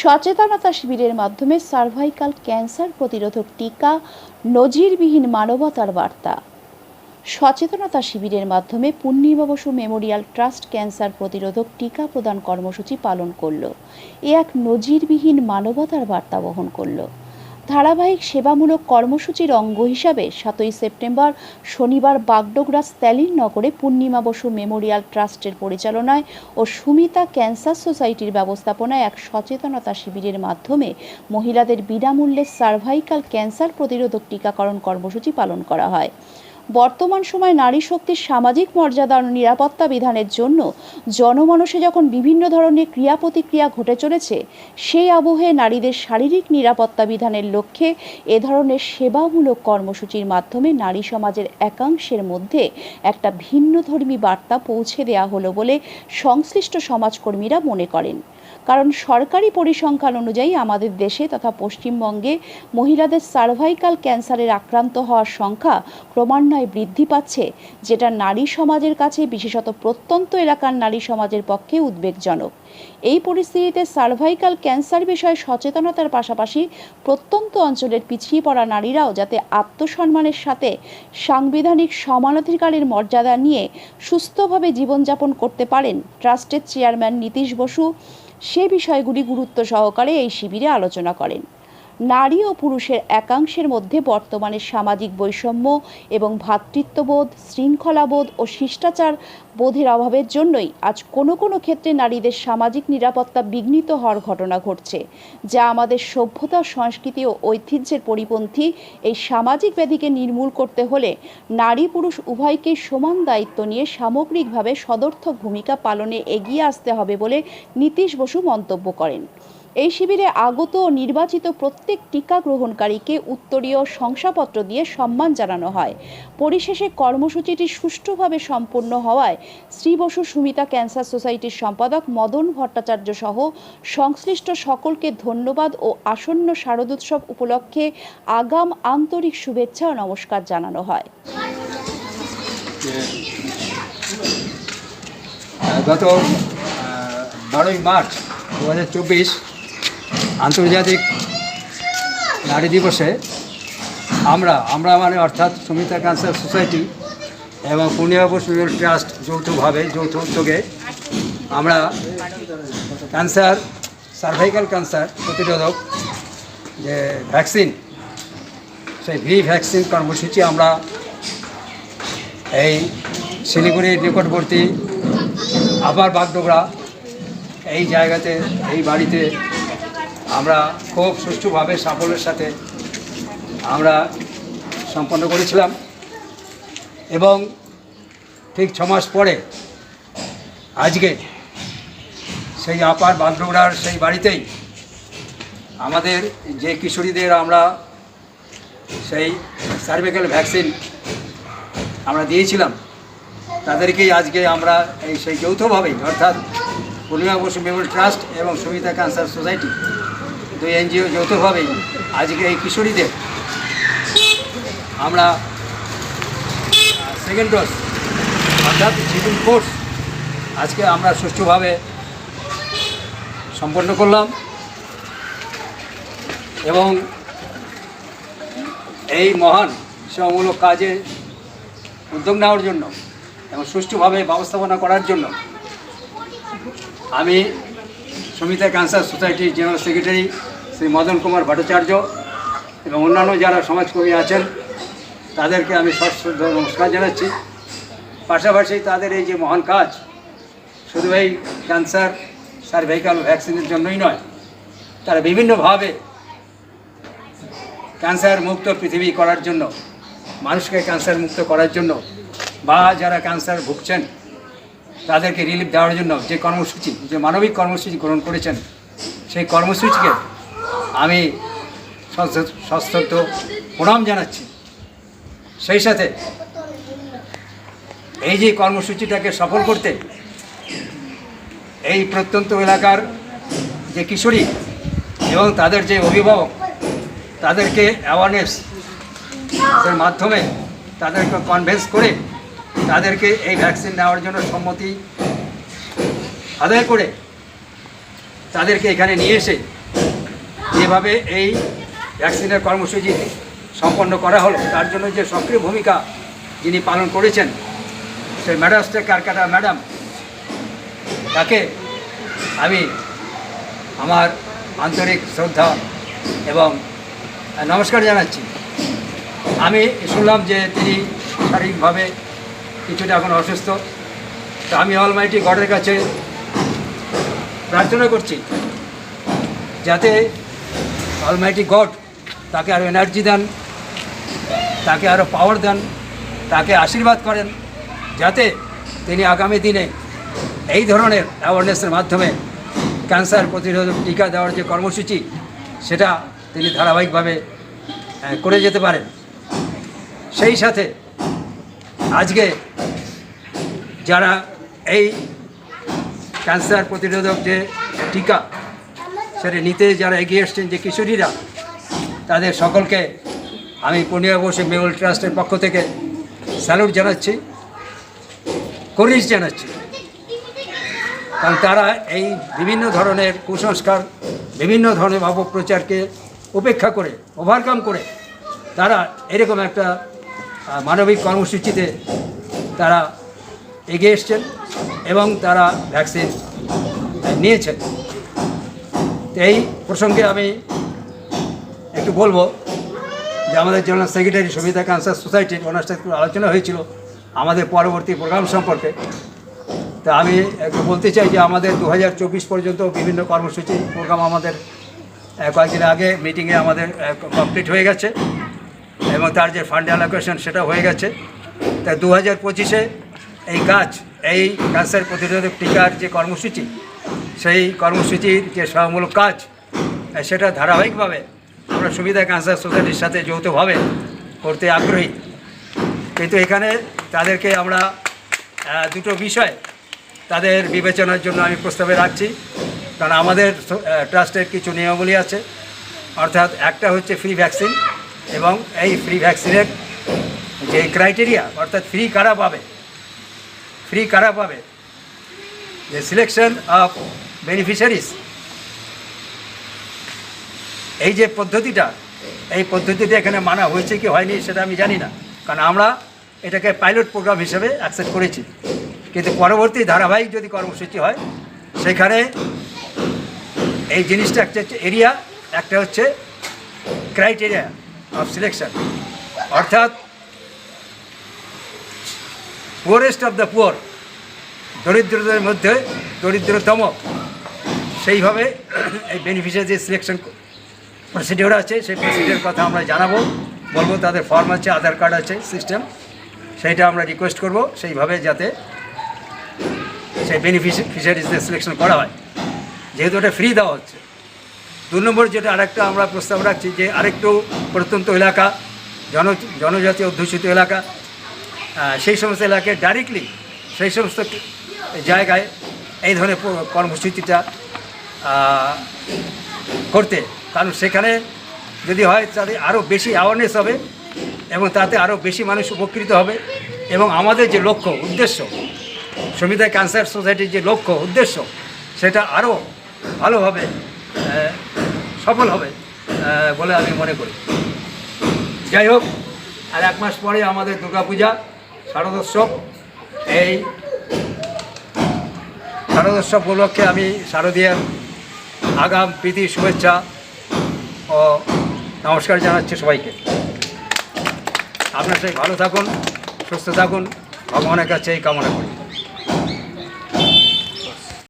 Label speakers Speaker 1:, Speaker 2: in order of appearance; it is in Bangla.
Speaker 1: সচেতনতা শিবিরের মাধ্যমে সার্ভাইকাল ক্যান্সার প্রতিরোধক টিকা, নজিরবিহীন মানবতার বার্তা। সচেতনতা শিবিরের মাধ্যমে Purnima Basu memorial trust cancer প্রতিরোধক টিকা প্রদান কর্মসূচি পালন করল। এ এক নজিরবিহীন মানবতার বার্তা বহন করল। ধারাবাহিক সেবামূলক কর্মসূচির অঙ্গ হিসাবে সাতই সেপ্টেম্বর শনিবার বাগডোগরা স্ট্যালিন নগরে পূর্ণিমা বসু মেমোরিয়াল ট্রাস্টের পরিচালনায় ও সুমিতা ক্যান্সার সোসাইটির ব্যবস্থাপনায় এক সচেতনতা শিবিরের মাধ্যমে মহিলাদের বিনামূল্যে সার্ভাইকাল ক্যান্সার প্রতিরোধক টিকাকরণ কর্মসূচি পালন করা হয়। বর্তমান সময় নারী শক্তির সামাজিক মর্যাদা ও নিরাপত্তা বিধানের জন্য জনমানসে যখন বিভিন্ন ধরনের ক্রিয়া প্রতিক্রিয়া ঘটে চলেছে, সেই আবহে নারীদের শারীরিক নিরাপত্তা বিধানের লক্ষ্যে এ ধরনের সেবামূলক কর্মসূচির মাধ্যমে নারী সমাজের একাংশের মধ্যে একটা ভিন্নধর্মী বার্তা পৌঁছে দেওয়া হলো বলে সংশ্লিষ্ট সমাজকর্মীরা মনে করেন। কারণ সরকারি পরিসংখ্যান অনুযায়ী আমাদের দেশে তথা পশ্চিমবঙ্গে মহিলাদের সার্ভাইকাল ক্যান্সারের আক্রান্ত হওয়ার সংখ্যা ক্রমান্বয়ে বৃদ্ধি পাচ্ছে, যেটা নারী সমাজের কাছে বিশেষত প্রত্যন্ত এলাকার নারী সমাজের পক্ষে উদ্বেগজনক। এই পরিস্থিতিতে সার্ভাইকাল ক্যান্সার বিষয়ে সচেতনতার পাশাপাশি প্রত্যন্ত অঞ্চলের পিছিয়ে পড়া নারীরাও যাতে আত্মসম্মানের সাথে সাংবিধানিক সমানাধিকারের মর্যাদা নিয়ে সুস্থভাবে জীবনযাপন করতে পারেন, ট্রাস্টের চেয়ারম্যান নীতিশ বসু সে বিষয়গুলি গুরুত্ব সহকারে এই শিবিরে আলোচনা করেন। নারী ও পুরুষের একাংশের মধ্যে বর্তমানে সামাজিক বৈষম্য এবং ভ্রাতৃত্ববোধ শৃঙ্খলাবোধ ও শিষ্টাচার বোধের অভাবের জন্যই আজ কোনো কোনো ক্ষেত্রে নারীদের সামাজিক নিরাপত্তা বিঘ্নিত হওয়ার ঘটনা ঘটছে, যা আমাদের সভ্যতা, সংস্কৃতি ও ঐতিহ্যের পরিপন্থী এই সামাজিক ব্যাধিকে নির্মূল করতে হলে নারী পুরুষ উভয়কেই সমান দায়িত্ব নিয়ে সামগ্রিকভাবে সদর্থক ভূমিকা পালনে এগিয়ে আসতে হবে বলে নীতিশ বসু মন্তব্য করেন। এই শিবিরে আগত ও নির্বাচিত প্রত্যেক টিকা গ্রহণকারীকে উত্তরীয় শংসাপত্র দিয়ে সম্মান জানানো হয়। পরিশেষে কর্মসূচিটি সুষ্ঠুভাবে সম্পন্ন হওয়ায় শ্রী বসু সুমিতা ক্যান্সার সোসাইটির সম্পাদক মদন ভট্টাচার্য সহ সংশ্লিষ্ট সকলকে ধন্যবাদ ও আসন্ন শারদোৎসব উপলক্ষে আগাম আন্তরিক শুভেচ্ছা ও নমস্কার জানানো হয়।
Speaker 2: গত বারোই মার্চ দু হাজার চব্বিশ আন্তর্জাতিক নারী দিবসে আমরা আমরা মানে অর্থাৎ সুমিতা ক্যান্সার সোসাইটি এবং পূর্ণিমা বসু ট্রাস্ট যৌথভাবে, যৌথ উদ্যোগে আমরা ক্যান্সার, সার্ভাইকাল ক্যান্সার প্রতিরোধক যে ভ্যাকসিন, সেই ভি ভ্যাকসিন কর্মসূচি আমরা এই শিলিগুড়ির নিকটবর্তী আবার বাগডোগরা এই জায়গাতে, এই বাড়িতে আমরা খুব সুষ্ঠুভাবে সাফল্যের সাথে আমরা সম্পন্ন করেছিলাম এবং ঠিক ছ মাস পরে আজকে সেই আপার বাগডোগরার সেই বাড়িতেই আমাদের যে কিশোরীদের আমরা সেই সার্ভিক্যাল ভ্যাকসিন আমরা দিয়েছিলাম, তাদেরকেই আজকে আমরা এই সেই যৌথভাবেই, অর্থাৎ পূর্ণিমা বসু মেমোরিয়াল ট্রাস্ট এবং সুমিতা ক্যান্সার সোসাইটি, দুই এনজিও যৌথভাবেই আজকে এই কিশোরীদের আমরা সেকেন্ড ডোজ অর্থাৎ সেকেন্ড কোর্স আজকে আমরা সুষ্ঠুভাবে সম্পন্ন করলাম এবং এই মহান সেবামূলক কাজে উদ্যোগ নেওয়ার জন্য এবং সুষ্ঠুভাবে ব্যবস্থাপনা করার জন্য আমি সমিতা ক্যান্সার সোসাইটির জেনারেল সেক্রেটারি শ্রী মদন কুমার ভট্টাচার্য এবং অন্যান্য যারা সমাজকর্মী আছেন, তাদেরকে আমি সশ্রদ্ধ নমস্কার জানাচ্ছি। পাশাপাশি তাদের এই যে মহান কাজ, শুধু এই ক্যান্সার সার্ভাইকাল ভ্যাকসিনের জন্যই নয়, তারা বিভিন্নভাবে ক্যান্সার মুক্ত পৃথিবী করার জন্য, মানুষকে ক্যান্সার মুক্ত করার জন্য বা যারা ক্যান্সার ভুগছেন তাদেরকে রিলিফ দেওয়ার জন্য যে কর্মসূচি, যে মানবিক কর্মসূচি গ্রহণ করেছেন, সেই কর্মসূচিকে আমি সশ্রদ্ধ প্রণাম জানাচ্ছি। সেই সাথে এই যে কর্মসূচিটাকে সফল করতে এই প্রত্যন্ত এলাকার যে কিশোরী এবং তাদের যে অভিভাবক, তাদেরকে অ্যাওয়ারনেস মাধ্যমে তাদেরকে কনভেন্স করে তাদেরকে এই ভ্যাকসিন নেওয়ার জন্য সম্মতি আদায় করে তাদেরকে এখানে নিয়ে এসে যেভাবে এই ভ্যাকসিনের কর্মসূচি সম্পন্ন করা হলো, তার জন্য যে সক্রিয় ভূমিকা যিনি পালন করেছেন, সেই ম্যাডামস্টে কারকাটা ম্যাডাম তাকে আমি আমার আন্তরিক শ্রদ্ধা এবং নমস্কার জানাচ্ছি। আমি শুনলাম যে তিনি শারীরিকভাবে কিছুটা এখন অসুস্থ। তো আমি অলমাইটি গডের কাছে প্রার্থনা করছি, যাতে অলমাইটি গড তাকে আরও এনার্জি দেন, তাকে আরও পাওয়ার দেন, তাকে আশীর্বাদ করেন, যাতে তিনি আগামী দিনে এই ধরনের অ্যাওয়ারনেসের মাধ্যমে ক্যান্সার প্রতিরোধক টিকা দেওয়ার যে কর্মসূচি, সেটা তিনি ধারাবাহিকভাবে করে যেতে পারেন। সেই সাথে আজকে যারা এই ক্যান্সার প্রতিরোধক যে টিকা সেটা নিতে যারা এগিয়ে এসছেন যে কিশোরীরা, তাদের সকলকে আমি পূর্ণিমা বসে মেমোরিয়াল ট্রাস্টের পক্ষ থেকে স্যালুট জানাচ্ছি করিস জানাচ্ছি। কারণ তারা এই বিভিন্ন ধরনের কুসংস্কার, বিভিন্ন ধরনের অপপ্রচারকে উপেক্ষা করে ওভারকাম করে, তারা এরকম একটা মানবিক কর্মসূচিতে তারা এগিয়ে এসছেন এবং তারা ভ্যাকসিন নিয়েছেন। এই প্রসঙ্গে আমি একটু বলব যে আমাদের জেনারেল সেক্রেটারি সবিতা ক্যান্সার সোসাইটির একটু আলোচনা হয়েছিল আমাদের পরবর্তী প্রোগ্রাম সম্পর্কে। তা আমি একটু বলতে চাই যে আমাদের দু হাজার চব্বিশ পর্যন্ত বিভিন্ন কর্মসূচি, প্রোগ্রাম আমাদের কয়েকদিন আগে মিটিংয়ে আমাদের কমপ্লিট হয়ে গেছে। এবং তার যে ফান্ড অ্যালোকেশন সেটা হয়ে গেছে। তা দু হাজার পঁচিশে এই কাজ এই ক্যান্সার প্রতিরোধক টিকার যে কর্মসূচি, সেই কর্মসূচির যে সহামূলক কাজ সেটা ধারাবাহিকভাবে আমরা সুবিধা ক্যান্সার সোসাইটির সাথে যৌথভাবে করতে আগ্রহী। কিন্তু এখানে তাদেরকে আমরা দুটো বিষয় তাদের বিবেচনার জন্য আমি প্রস্তাবে রাখছি। কারণ আমাদের ট্রাস্টের কিছু নিয়মাবলী আছে। অর্থাৎ একটা হচ্ছে ফ্রি ভ্যাকসিন এবং এই ফ্রি ভ্যাকসিনের যে ক্রাইটেরিয়া অর্থাৎ ফ্রি কারা পাবে? ফ্রি কারা পাবে? যে সিলেকশন অফ বেনিফিশিয়ারিজ এই যে পদ্ধতিটা, এই পদ্ধতিতে এখানে মানা হয়েছে কি হয়নি সেটা আমি জানি না। কারণ আমরা এটাকে পাইলট প্রোগ্রাম হিসেবে অ্যাকসেপ্ট করেছি। কিন্তু পরবর্তী ধারাবাহিক যদি কর্মসূচি হয়, সেখানে এই জিনিসটা একটা হচ্ছে এরিয়া একটা হচ্ছে ক্রাইটেরিয়া সিলেকশন অর্থাৎ পুয়ারেস্ট অফ দ্য পুয়ার দরিদ্রদের মধ্যে দরিদ্রতম, সেইভাবে এই বেনিফিশিয়ারি যে সিলেকশন প্রসিডিওর আছে, সেই প্রসিডিওর কথা আমরা জানাব। বলব তাদের ফর্ম আছে, আধার কার্ড আছে সিস্টেম সেইটা আমরা রিকোয়েস্ট করব, সেইভাবে যাতে সেই বেনিফিশিয়ারিজদের সিলেকশন করা হয়। যেহেতু ওটা ফ্রি দেওয়া হচ্ছে। দু নম্বর যেটা আরেকটা আমরা প্রস্তাব রাখছি যে আরেকটু প্রত্যন্ত এলাকা, জন, জনজাতি অধ্যুষিত এলাকা সেই সমস্ত এলাকায় ডাইরেক্টলি সেই সমস্ত জায়গায় এই ধরনের কর্মসূচিটা করতে। কারণ সেখানে যদি হয় তাদের আরও বেশি অ্যাওয়ারনেস হবে এবং তাতে আরও বেশি মানুষ উপকৃত হবে এবং আমাদের যে লক্ষ্য, উদ্দেশ্য, সমিতা ক্যান্সার সোসাইটির যে লক্ষ্য, উদ্দেশ্য, সেটা আরও ভালোভাবে সফল হবে বলে আমি মনে করি। যাই হোক, আর এক মাস পরে আমাদের দুর্গাপূজা, শারদোৎসব। এই শারদোৎসব উপলক্ষে আমি শারদীয়ার আগাম, প্রীতি, শুভেচ্ছা ও নমস্কার জানাচ্ছি সবাইকে। আপনার সবাই ভালো থাকুন, সুস্থ থাকুন, ভগবানের কাছে এই কামনা করি।